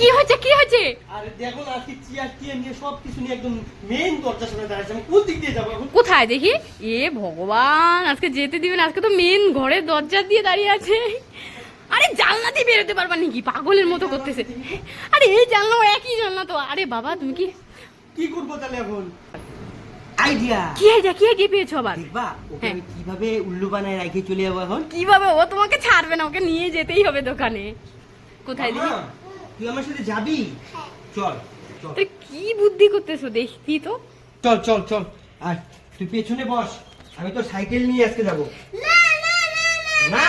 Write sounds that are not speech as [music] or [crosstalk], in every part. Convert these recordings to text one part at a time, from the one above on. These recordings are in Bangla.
কি হয়েছে কি হয়েছে? আরে দেখো না আজকে চেয়ার টিয়ার নিয়ে সব কিছু নিয়ে একদম মেইন দরজার সামনে দাঁড়াচ্ছে আমি কোন দিক দিয়ে যাব এখন? কোথায় দেখি? এ ভগবান আজকে যেতে দিবেন আজকে তো মেন ঘরের দরজা দিয়ে দাঁড়িয়ে আছে। আরে জানলা দিয়ে বেরোতে পারবা নাকি পাগলের মতো করতেছে। আরে এই জানলা ও একই জানলা তো। আরে বাবা তুমি কি? কি করব তাহলে এখন? আইডিয়া কি আইডিয়া কি আইডিয়া পেয়েছ আবার? দেখবা ওকে হ্যাঁ। আমি কীভাবে উল্লু বানায় রেখে চলে যাব এখন? কীভাবে? ও তোমাকে ছাড়বে না ওকে নিয়ে যেতেই হবে দোকানে। কোথায় দেখি? মামা, তুই আমার সাথে যাবি চল চল আরে কি বুদ্ধি করতেছো দেখি তো চল চল চল আর তুই পেছনে বস আমি তোর সাইকেল নিয়ে আজকে যাব না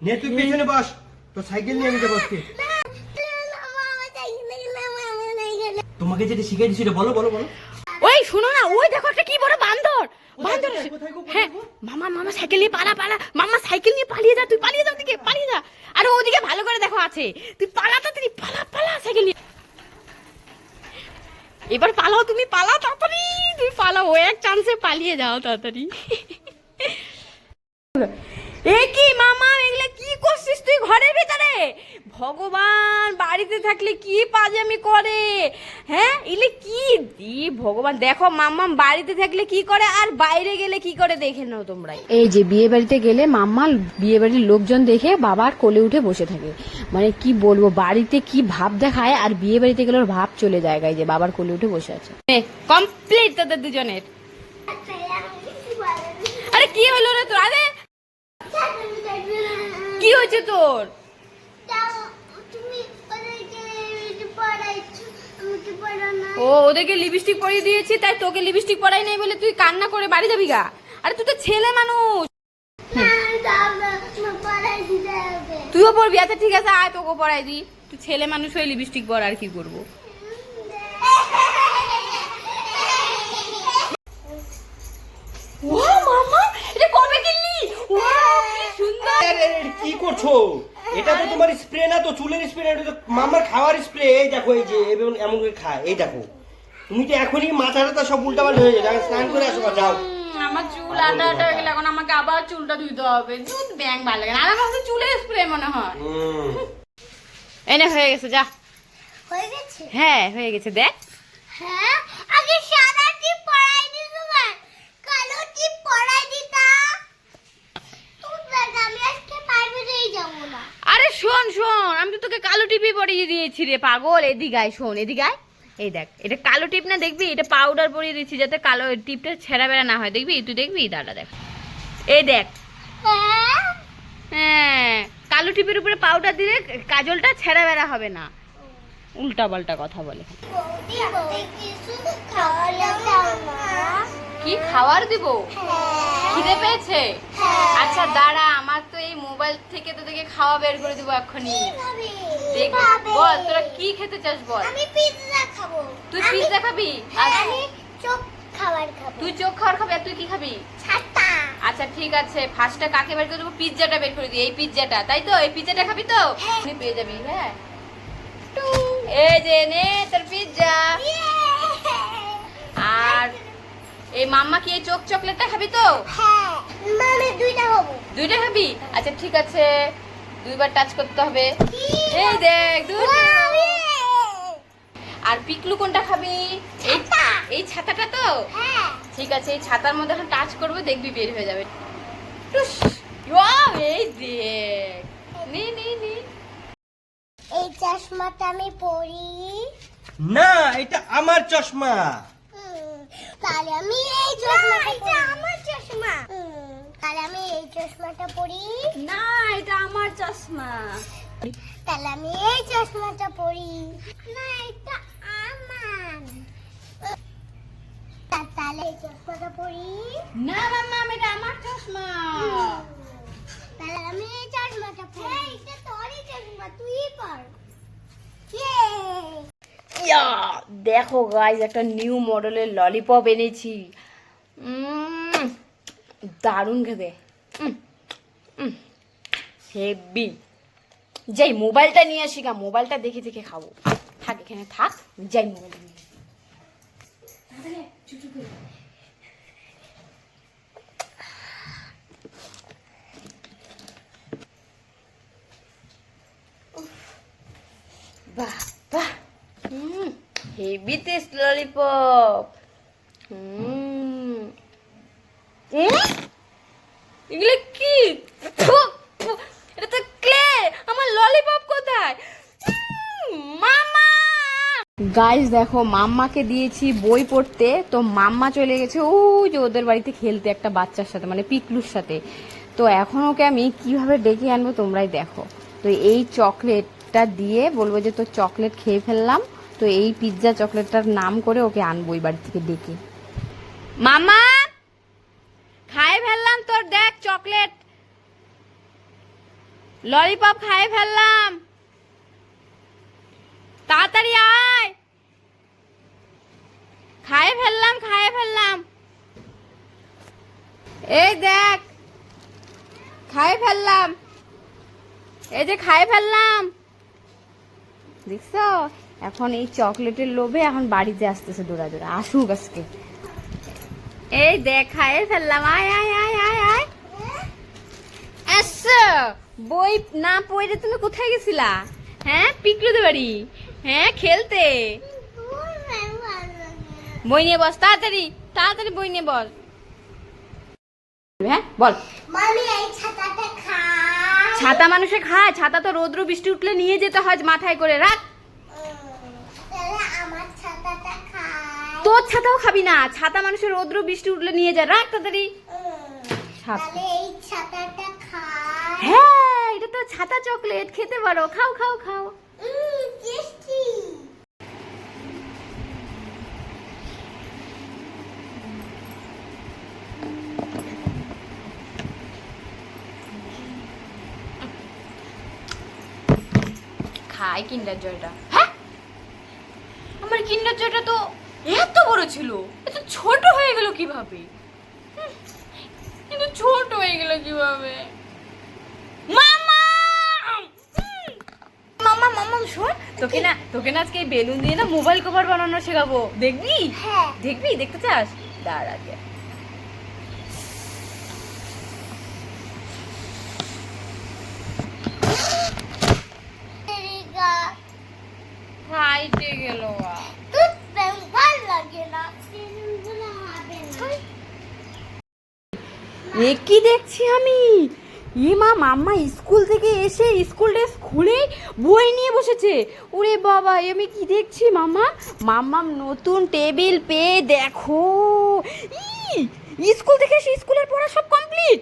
নে তুই পেছনে বস তোর সাইকেল নিয়ে আমি যাব আজকে তোমাকে যেটা শিখাইছি সেটা বলো বলো বলো ওই শোনো না ওই দেখো একটা কি বড় বান্দর বান্দর হ্যাঁ মামা মামা সাইকেল নিয়ে পালা পালা। মামা সাইকেল নিয়ে পালিয়ে যা তুই পালিয়ে যা ওদিকে পালিয়ে যা। আরে ওদিকে ভালো করে দেখো আছে। তুই পালা তাড়াতাড়ি পালা পালা সাইকেল নিয়ে। এবার পালাও তুমি পালা তাড়াতাড়ি। তুমি পালাও এক চান্সে পালিয়ে যাও তাড়াতাড়ি এ কি মামা এগুলো কি করছিস তুই ঘরের ভিতরে ভগবান বাড়িতে থাকলে কি পাজামি করে? হ্যাঁ? এলে কি দি ভগবান? দেখো মাম্মা বাড়িতে থাকলে কি করে আর বাইরে গেলে কি করে দেখে নাও তোমরা এই যে বিয়ে বাড়িতে গেলে মাম্মা বিয়ে বাড়ির লোকজন দেখে বাবার কোলে উঠে বসে থাকে। মানে কি বলব বাড়িতে কি ভাব দেখায় আর বিয়ে বাড়িতে গেলে ওর ভাব চলে যায় গায়ে যে বাবার কোলে উঠে বসে আছে। কমপ্লিট তোদের দুজনের। আরে কি হলো রে তোর? আরে! কি হয়েছে তোর? ও ওদেরকে লিপস্টিক পরিয়ে দিয়েছি তাই তোকে লিপস্টিক পরাই নাই বলে তুই কান্না করে বাড়ি যাবি গা? আরে তুই তো ছেলে মানুষ। তুইও পড়বি আচ্ছা ঠিক আছে আয় তোকে পড়াই দি তুই ছেলে মানুষ হয়ে লিপস্টিক পর আর কি করব? ও মামা এটা কবে কিনলি? ওয়াও কি সুন্দর। আরে, আরে, কি করছ? এটা তো তোমার স্প্রে না তো চুলের স্প্রে না এটা তো মামার খাওয়ার স্প্রে এই দেখো এই যে এমন এমন করে খায় এই দেখো। তুমি তো এখনই মাথা টাথা সব উল্টাপাল্টা হয়ে যাবে স্নান করে আসো যাও। আমার চুল আটা আটা হয়ে গেলে এখন আমাকে আবার চুলটা ধুইতে হবে। দুধ ব্যাং ভালো লাগে না। আমার কাছে চুলের স্প্রে মনে হয়। এনে হয়ে গেছে যা। হয়ে গেছে? হ্যাঁ হয়ে গেছে দেখ। হ্যাঁ? আগে সাদা টিপ পরাই দিত না কালো টিপ পরাই দিতা তুই দেখ আমি আজকে প্রাইভেটেই যাব না আরে শোন শোন, আমি তো তোকে কালো টিপি পরিয়ে দিয়েছি রে, পাগল। এদিকে শোন, এদিকে এই দেখ, এটা কালো টিপ না, দেখবি? এটা পাউডার পরিয়ে দিচ্ছি যাতে কালো টিপটা ছেঁড়া বেড়া না হয়। দেখবি? তুই দেখবি? দাঁড়া, দেখ। এই দেখ। হ্যাঁ কালো টিপের উপরে পাউডার দিলে কাজলটা ছেঁড়া বেড়া হবে না। উল্টা পাল্টা কথা বলে। কি খাবার দিব? খিদে পেয়েছে। আচ্ছা দাঁড়া আমার তো এই মোবাইল থেকে তো তোকে খাওয়া বের করে দিব এক্ষুনি। দেখ বল তোরা কি খেতে চাস বল? আমি পিৎজা খাব। তুই পিৎজা খাবি? হ্যাঁ, আচ্ছা, আমি চোখ খাবার খাব। তুই চোখ খাওয়ার খাবি আর তুই কি খাবি? আচ্ছা ঠিক আছে। ফার্স্টটা কাকে বের করে দেবো? পিৎজাটা বের করে দিই। এই পিৎজাটা তাই তো? এই পিৎজাটা খাবি তো? হ্যাঁ। তুই পেয়ে যাবি হ্যাঁ। এই যে নে তোর পিৎজা আর এই মাম্মা কি এই চোখ চকলেটটা খাবি তো? হ্যাঁ মানে দুইটা হব। দুইটা খাবি? আচ্ছা ঠিক আছে। দুইবার টাচ করতে হবে। এই দেখ দুটো আর পিকলু কোনটা খাবি? এই এই ছাতাটা তো? হ্যাঁ। ঠিক আছে এই ছাতার মধ্যে এখন টাচ করবে দেখবি বের হয়ে যাবে। টুস। ওয়াও এই দেখ। নে নে নে। এই চশমাটা আমি পরি। না এটা আমার চশমা। তাহলে আমি এই চশমাটা আমার চশমা। তাহলে আমি এই চশমাটা পরি। না এটা আমার চশমা। তাহলে আমি এই চশমাটা পরি। না এটা আমার। তাহলে এই চশমাটা পরি। না মাম্মা এটা আমার চশমা। তাহলে আমি এই চশমাটা পরি। এটা তোরই চশমা তুই পর। ইয়া, দেখো গাইজ একটা নিউ মডেলের ললিপপ এনেছি। দারুণ খেতে। হেভি যাই মোবাইলটা নিয়ে আসি গা মোবাইলটা দেখে দেখে খাব। থাক, এখানে থাক, যাই মোবাইল নিয়ে। বাহ হেভি টেস্ট ললিপপ এগুলো কি? এটা তো ক্লে আমার ললিপপ কোথায়? গাইস দেখো, মাম্মাকে দিয়েছি বই পড়তে। তো মাম্মা চলে গেছে ও যে ওদের বাড়িতে খেলতে একটা বাচ্চার সাথে মানে পিকলুর সাথে। তো এখন ওকে আমি কীভাবে ডেকে আনব তোমরাই দেখো। তো এই চকলেটটা দিয়ে বলব যে তো চকলেট খেয়ে ফেললাম। তো এই পিৎজা চকলেটটার নাম করে ওকে আনব বাড়ি থেকে ডেকে। মামা! খাই ফেললাম তোর, দেখ চকলেট ললিপপ খাই ফেললাম। তাড়াতাড়ি আয়। খাইয়ে ফেললাম খাইয়ে ফেললাম। এই দেখ খাইয়ে ফেললাম। এই যে খাইয়ে ফেললাম। দেখছ? এখন এই চকলেটের লোভে এখন বাড়িতে আসতেছে দৌড়া দৌড়া আসুক আজকে। এই দেখ খাইয়ে ফেললাম। আয় আয় আয় আয় আয়। বই না পড়ে তুমি কোথায় গেছিলা? হ্যাঁ পিকলুদের বাড়ি। হ্যাঁ খেলতে। বই নিয়ে বস তাড়াতাড়ি তাড়াতাড়ি বই নিয়ে বল। হ্যাঁ বল। মামি এই ছাতাটা খাই ছাতা মানুষে খায় ছাতা তো রৌদ্র বৃষ্টি উঠলে নিয়ে যেতে হয় মাথায় করে। রাখ তাহলে আমার ছাতাটা খাই তোর ছাতাও খাবি না। ছাতা মানুষের রৌদ্র বৃষ্টি উঠলে নিয়ে যায় রাখ তাড়াতাড়ি। হ্যাঁ এটা তো ছাতা চকলেট। খেতে পারো। খাও খাও খাও। খাই কিন্ডার জয়টা হ্যাঁ? আমার কিন্ডার জয়টা তো এত বড় ছিল? এত ছোট হয়ে গেল কীভাবে? কিন্তু ছোট হয়ে গেল কীভাবে? মামা! মামা মামা শোন তোকে না তোকে না আজকে বেলুন দিয়ে না মোবাইল কভার বানানো শেখাবো। দেখবি? হ্যাঁ। দেখবি? দেখতে চাস? দাঁড়া এরিকা ফাইটে গেল তুই প্রেম ভালো লাগে না প্রেমগুলো হবে না কি দেখছি আমি? এ মা, মাম্মা স্কুল থেকে এসে স্কুল ড্রেস খুলে বই নিয়ে বসেছে। ওরে বাবা আমি কি দেখছি মাম্মা? মাম্মাম নতুন টেবিল পেয়ে দেখো। ই, স্কুল থেকে এসে স্কুলের পড়া সব কমপ্লিট।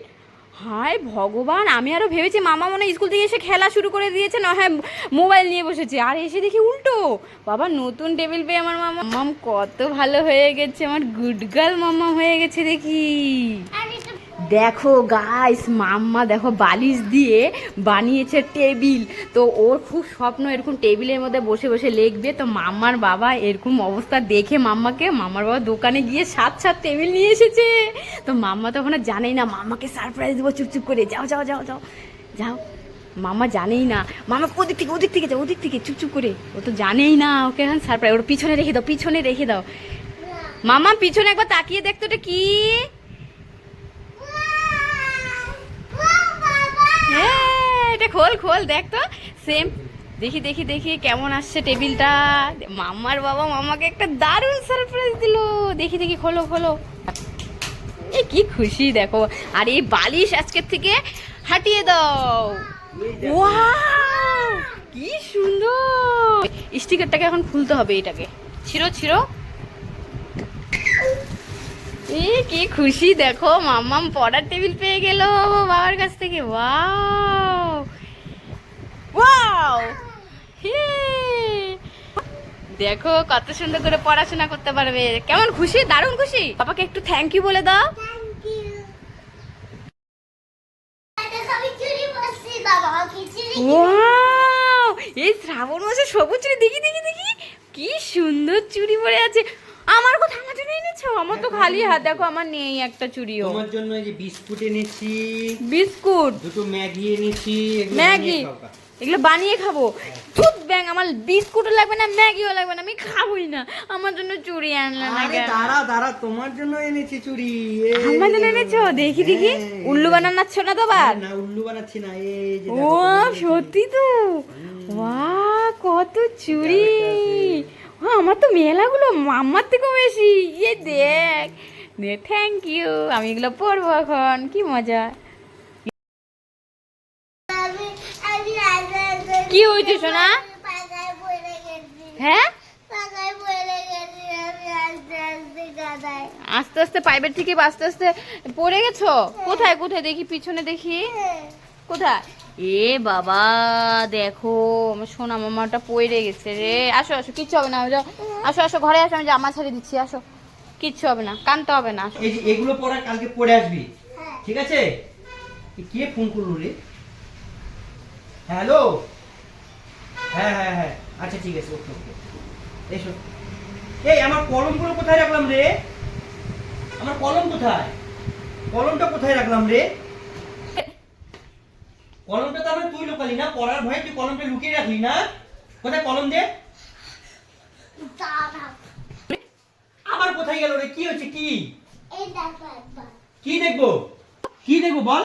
হায় ভগবান, আমি আরও ভেবেছি মামা মনে স্কুল থেকে এসে খেলা শুরু করে দিয়েছে, না হ্যাঁ মোবাইল নিয়ে বসেছে। আর এসে দেখি উল্টো। বাবা, নতুন টেবিল পেয়ে আমার মামা মাম কত ভালো হয়ে গেছে, আমার গুড গার্ল মামা হয়ে গেছে দেখি। দেখো গাইস মাম্মা দেখো বালিশ দিয়ে বানিয়েছে টেবিল। তো ওর খুব স্বপ্ন এরকম টেবিলের মধ্যে বসে বসে লিখবে। তো মাম্মার বাবা এরকম অবস্থা দেখে মাম্মাকে, মাম্মার বাবা দোকানে গিয়ে সাত সাত টেবিল নিয়ে এসেছে। তো মাম্মা তখন আর জানেই না, মাম্মাকে সারপ্রাইজ দেবো, চুপচুপ করে। যাও যাও যাও যাও যাও। মামা জানেই না। মামা ওদিক থেকে ওদিক থেকে যাও, ওদিক থেকে, চুপচুপ করে। ও তো জানেই না, ওকে এখন সারপ্রাইজ ওর পিছনে রেখে দাও, পিছনে রেখে দাও। মামা পিছনে একবার তাকিয়ে দেখতো এটা কি হ্যাঁ এটা খোল খোল, দেখ তো। সেম দেখি দেখি দেখি, কেমন আসছে টেবিলটা। মাম্মার বাবা মামাকে একটা দারুণ সারপ্রাইজ দিল। দেখি দেখি, খোলো খোলো। এই কি খুশি, দেখো। আর এই বালিশ আজকের থেকে হাটিয়ে দাও। কি সুন্দর। স্টিকারটাকে এখন খুলতে হবে এটাকে। ছিড়ো ছিড়ো। এ কি খুশি? দেখো মাম্মাম পড়ার টেবিল পেয়ে গেল বাবার কাছ থেকে। ওয়াও! দেখো কত সুন্দর করে পড়াশোনা করতে পারবে। কেমন খুশি? দারুণ খুশি? বাবাকে একটু থ্যাংক ইউ বলে দাও। চুরি চুরি এই শ্রাবণ মাসে সবুজ দেখি দেখি দেখি। কি সুন্দর চুড়ি পরে আছে। আমার কথা আমার জন্য এনেছো? আমার তো খালি হাত। দেখো আমার নেই একটা চুড়িও। তোমার জন্য এই যে বিস্কুট এনেছি। বিস্কুট? দুটো ম্যাগি এনেছি। ম্যাগি? এগুলো বানিয়ে খাব? দুধ ব্যাং আমার বিস্কুটও লাগবে না ম্যাগিও লাগবে না আমি খাবোই না। আমার জন্য চুড়ি আনলে না আরে দাঁড়া দাঁড়া তোমার জন্য এনেছি চুড়ি। আমার জন্য এনেছো? দেখি দেখি। হ্যাঁ। উল্লু বানাচ্ছ না তো আবার? না উল্লু বানাচ্ছি না এই যে ও সত্যি তো। ওয়া কত চুড়ি। ওয়া, আমার তো মেলাগুলো মাম্মার থেকেও বেশি। ইয়ে দেখ দে থ্যাংক ইউ আমি এগুলো পড়ব এখন কি মজা। কি হয়েছে সোনা? হ্যাঁ? আস্তে আস্তে আস্তে থেকে আস্তে আস্তে পড়ে গেছো? কোথায় কোথায়? দেখি পিছনে দেখি। কোথায়? এ বাবা দেখো আমার সোনা মামাটা পড়ে গেছে রে। আসো আসো কিচ্ছু হবে না। আসো আসো ঘরে আসো আমি জামা ছেড়ে দিচ্ছি আসো। কিচ্ছু হবে না কানতে হবে না এই যে এগুলো পড়া কালকে পড়ে আসবি হ্যাঁ। ঠিক আছে? কে ফোন করল রে? হ্যালো? হ্যাঁ হ্যাঁ হ্যাঁ আচ্ছা ঠিক আছে ওকে ওকে। এসো। এই আমার কলমগুলো কোথায় রাখলাম রে? আমার কলম কোথায়? কলমটা কোথায় রাখলাম রে? কলমটা তো আমি তুই লোকালি না পড়ার ভয়ে তুই কলমটা লুকিয়ে রাখলি না। কোথায় কলম দে? আবার কোথায় গেল রে? কি হচ্ছে কি? কি দেখব? কি দেখব বল?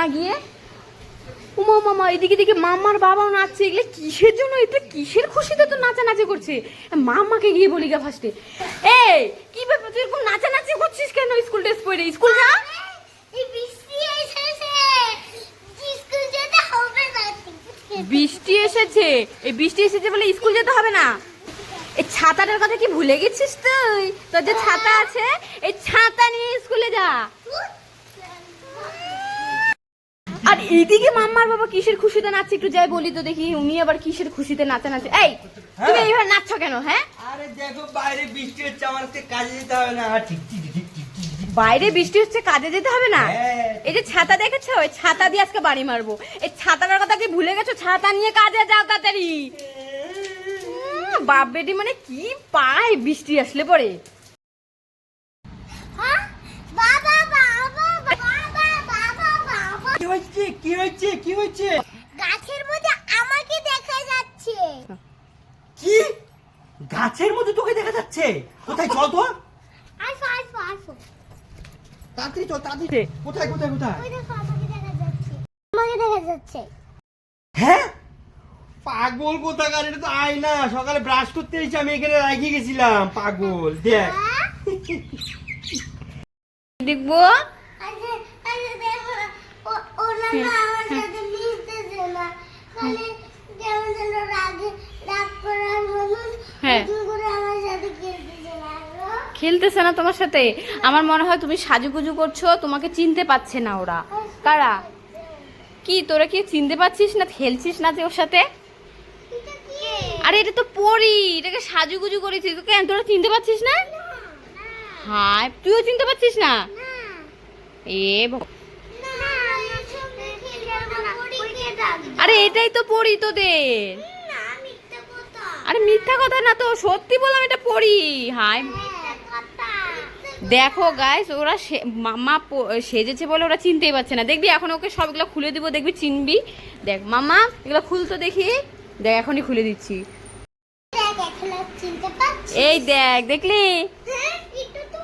না গিয়ে? উমা মামা এদিকে দিকে মামার বাবাও নাচছে। এগুলো কিসের জন্য? এটা কিসের খুশিতে তো নাচানাচি করছে? মামাকে গিয়ে বলি গা ফার্স্টে এই কি ব্যাপার? তুই এরকম নাচানাচি করছিস কেন স্কুল ড্রেস পরে? স্কুল যা। বৃষ্টি এসেছে। বৃষ্টি এই বৃষ্টি এসেছে বলে স্কুল যেতে হবে না? এই ছাতাটার কথা কি ভুলে গেছিস তুই? তোর যে ছাতা আছে এই ছাতা নিয়ে স্কুলে যা। আর এইদিকে মাম্মার বাবা কিসের খুশিতে নাচছে একটু যাই বলি তো দেখি উনি আবার কিসের খুশিতে নাচে নাচে? এই তুমি হ্যাঁ। এইভাবে নাচছো কেন হ্যাঁ? আরে দেখো বাইরে বৃষ্টি হচ্ছে আমার কাজে যেতে হবে না। ঠিক ঠিক। বাইরে বৃষ্টি হচ্ছে কাজে যেতে হবে না? হ্যাঁ। এই যে ছাতা দেখেছ? ওই ছাতা দিয়ে আজকে বাড়ি মারবো। এই ছাতাটার কথা কি ভুলে গেছো? ছাতা নিয়ে কাজে যাও তাড়াতাড়ি। বাপ বেটি মানে কি পায় বৃষ্টি আসলে পরে হ্যাঁ বাবা বাবা বাবা বাবা বাবা কি হচ্ছে কি হচ্ছে কি হচ্ছে গাছের মধ্যে আমাকে দেখা যাচ্ছে। কি? গাছের মধ্যে তোকে দেখা যাচ্ছে? কোথায় চল তো। আসো আসো আসো। তাড়াতাড়ি চল তাড়াতাড়ি কোথায় কোথায় কোথায়? ওই দেখো আমাকে দেখা যাচ্ছে। আমাকে দেখা যাচ্ছে। হ্যাঁ? পাগল কোথাকার এটা তো আয়না। সকালে ব্রাশ করতে এসে আমি এখানে রেখে গেছিলাম। পাগল দেখ। হ্যাঁ? [laughs] দেখব? ওরা না আমার সাথে মিশতেছে না। খালি কেমন যেন রাগে রাগ করার মতন হ্যাঁ। করে আমার সাথে খেলতেছে না খেলতেছে না তোমার সাথে? আমার মনে হয় তুমি সাজুগুজু করছ তোমাকে চিনতে পারছে না ওরা। কারা? কি তোরা কি চিনতে পারছিস না খেলছিস না যে ওর সাথে? আরে এটা তো পড়ি এটাকে সাজুগুজু করেছিস কেন তোরা চিনতে পারছিস না? হ্যাঁ তুইও চিনতে পারছিস না? না, এ আরে এটাই তো পড়ি তোদের। আরে মিথ্যা কথা না তো সত্যি বললাম এটা পড়ি। হাই দেখো গাইস ওরা মামা সেজেছে বলে ওরা চিনতেই পারছে না। দেখবি এখন ওকে সবগুলো খুলে দিব দেখবি চিনবি। দেখ মামা এগুলো খুলতো দেখি। দেখ এখনই খুলে দিচ্ছি? এই দেখ দেখলি? হ্যাঁ, এটা তো।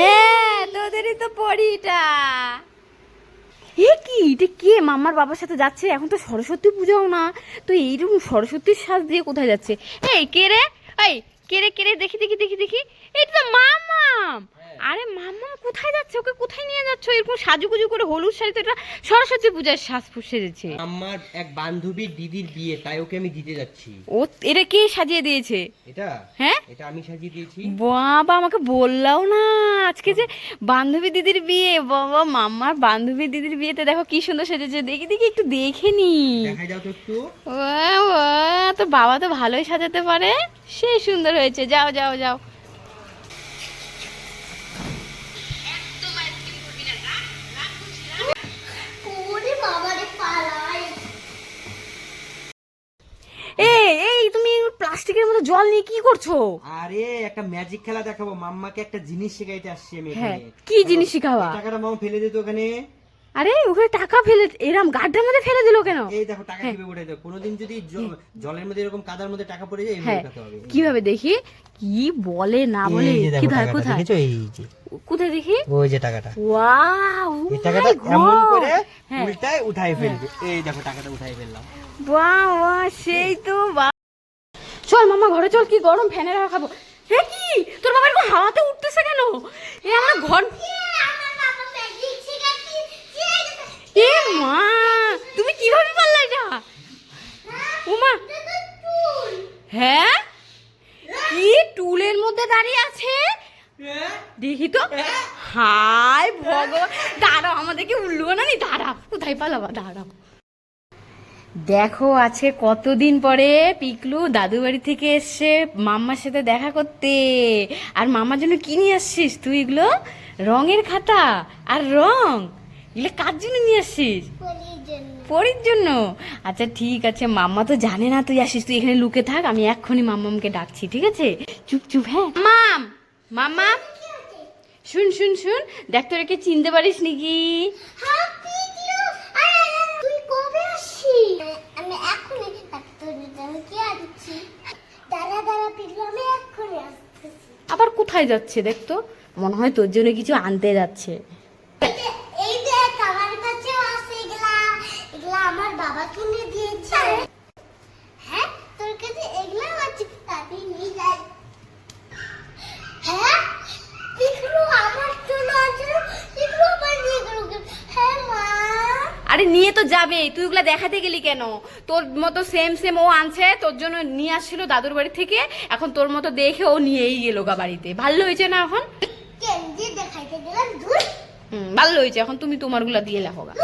হ্যাঁ তোদেরই তো পড়িটা। এ কি? এটা কে? মামার বাবার সাথে যাচ্ছে? এখন তো সরস্বতী পুজোও না। তো এইরকম সরস্বতীর সাজ দিয়ে কোথায় যাচ্ছে? এই, কে রে? এই, কে রে কে রে? দেখি দেখি দেখি দেখি। এটা তো মামাম! আরে মামাম কোথায় যাচ্ছে? ওকে কোথায় নিয়ে যাচ্ছ? এরকম সাজুগুজু করে হলুদ শাড়িতে এটা সরস্বতী পূজার সাজ সেজেছে। আমার এক বান্ধবীর দিদির বিয়ে তাই ওকে আমি দিতে যাচ্ছি। ও এটা কে সাজিয়ে দিয়েছে? এটা? হ্যাঁ? এটা আমি সাজিয়ে দিয়েছি। বাবা আমাকে বললাও না। আজকে যে বান্ধবী দিদির বিয়ে বাবা মাম্মার বান্ধবী দিদির বিয়েতে দেখো কি সুন্দর সেজেছে। দেখি দেখি একটু দেখে নি। দেখা যাও তো একটু তো বাবা তো ভালোই সাজাতে পারে। সেই সুন্দর হয়েছে। যাও যাও যাও ওরে বাবারে পালাই। এই এই তুমি প্লাস্টিকের মতো জল নিয়ে কি করছ? আরে একটা ম্যাজিক খেলা দেখাবো। মাম্মাকে একটা জিনিস শেখাইতে আসছি আমি হ্যাঁ এখানে। কি জিনিস শেখাবা? টাকাটা মামা ফেলে দিত ওখানে। আরে ওখানে টাকা ফেলে এরম গাড্ডার মধ্যে ফেলে দিল কেন? এই দেখো টাকা কীভাবে উঠে দেয়? কোনোদিন যদি জলের মধ্যে এরকম কাদার মধ্যে টাকা পড়ে যায় হ্যাঁ। উঠাতে হবে। কীভাবে দেখি? কি বলে না বলে? যে দেখো কোথায়? দেখেছ? এই যে। কোথায় দেখি? ওই যে টাকাটা। ওয়াও এই টাকাটা এমন করে হ্যাঁ। উল্টায় উঠাই ফেলবে। এই দেখো টাকাটা উঠাই ফেললাম। বাহ বাহ সেই তো চল মামা ঘরে চল কি গরম ফ্যানের হাওয়া খাব। হে কি? তোর বাবার এরকম হাওয়াতে উঠতেছে কেন এ আমার ঘর আমার বাবা ম্যাজিক শিখাচ্ছি এ মা তুমি কীভাবে পারলা এটা উমা হ্যাঁ কি টুলের মধ্যে দাঁড়িয়ে আছে দেখি তো। হাই ভগবান। দাঁড়াও আমাদেরকে উল্লু না নি দাঁড়াও কোথায় পালাবা? দাঁড়াও। দেখো আছে কতদিন পরে পিকলু দাদু বাড়ি থেকে এসছে মাম্মার সাথে দেখা করতে। আর মামার জন্য কি নিয়ে আসছিস? তুই এগুলো? রঙের খাতা আর রং। এগুলো কার জন্য নিয়ে আসছিস? পরির জন্য। পরির জন্য? আচ্ছা ঠিক আছে মাম্মা তো জানে না তুই আসিস তুই এখানে লুকে থাক আমি এক্ষুনি মাম্মামকে ডাকছি ঠিক আছে? চুপ চুপ হ্যাঁ। মাম! মাম্মা? শুন শুন শুন। দেখ তোর কে চিনতে পারিস নাকি? হ্যাঁ আবার কোথায় যাচ্ছে দেখ তো? মনে হয় তোর জন্য কিছু আনতে যাচ্ছে এই যে- এই দেখ আমার কাছেও আছে এগুলা এগুলা আমার বাবা কিনে দিয়েছে হ্যাঁ তোর কাছে এগুলা আছে তাতে নিয়ে যাই হ্যাঁ পিকলু আমার জন্য আছে পিকলু আমার নিয়ে গেল হ্যাঁ মা আরে নিয়ে তো যাবে? তুই ওগুলা দেখাতে গেলি কেন? তোর মতো সেম সেম ও আনছে তোর জন্য নিয়ে আসছিল দাদুর বাড়ি থেকে। এখন তোর মতো দেখে ও নিয়েই গেলো গা বাড়িতে। ভালো হয়েছে না এখন? ভালো হয়েছে। এখন তুমি তোমারগুলা দিয়ে লেখো গা।